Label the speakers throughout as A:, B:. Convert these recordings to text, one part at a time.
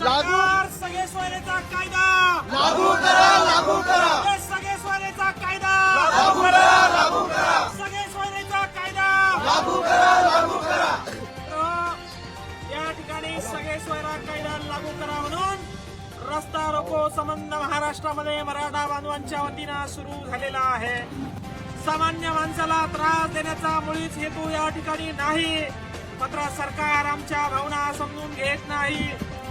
A: सरकार सगळे सोयरेचा कायदा.
B: लागू करा लागू करा.
A: सगळे सोयरेचा कायदा.
B: लागू करा लागू करा.
A: सगळे सोयरेचा कायदा.
B: लागू करा लागू करा.
A: या ठिकाणी सगळे सोयरा कायदा लागू करा म्हणून रस्ता रोको संबंध महाराष्ट्रामध्ये मराठा बांधवांच्या वतीनं सुरू झालेला आहे. सामान्य माणसाला त्रास देण्याचा मुळीच हेतू या ठिकाणी नाही. मात्र सरकार आमच्या भावना समजून घेत नाही.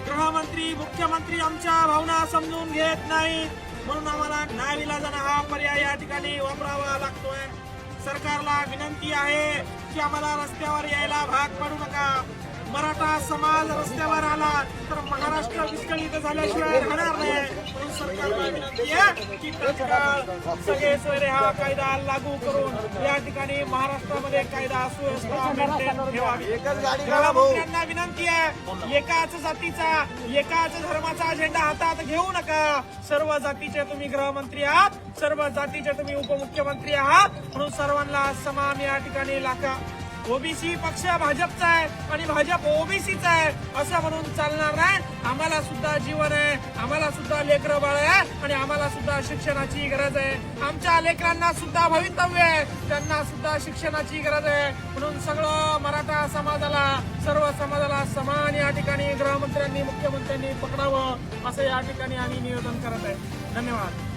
A: गृहमंत्री मुख्यमंत्री आमच्या भावना समजून घेत नाही म्हणून आम्हाला नाविलाजानं हा पर्याय या ठिकाणी वापरावा लागतोय. सरकारला विनंती आहे की आम्हाला रस्त्यावर यायला भाग पडू नका. मराठा समाज रस्त्यावर आला तर महाराष्ट्र विस्कळीत झाल्याशिवाय राहणार नाही. सरकारला विनंती आहे की तत्काळ सगळे सोयरे हा कायदा लागू करून या ठिकाणी महाराष्ट्रामध्ये कायदा सुव्यवस्था मेंटेन ठेवावी. विनंती आहे एकाच जातीचा एकाच धर्माचा अजेंडा हातात घेऊ नका. सर्व जातीचे तुम्ही गृहमंत्री आहात सर्व जातीचे तुम्ही उपमुख्यमंत्री आहात म्हणून सर्वांना समान या ठिकाणी लाका. ओबीसी पक्ष भाजपचा आहे आणि भाजप ओबीसीचा आहे असं म्हणून चालणार नाही. आम्हाला सुद्धा जीवन आहे आम्हाला सुद्धा लेकरं बाळ आहे आणि आम्हाला सुद्धा शिक्षणाची गरज आहे. आमच्या लेकरांना सुद्धा भवितव्य आहे त्यांना सुद्धा शिक्षणाची गरज आहे. म्हणून सगळं मराठा समाजाला सर्व समाजाला समान या ठिकाणी गृहमंत्र्यांनी मुख्यमंत्र्यांनी पकडावं असं या ठिकाणी आम्ही निवेदन करत आहे. धन्यवाद.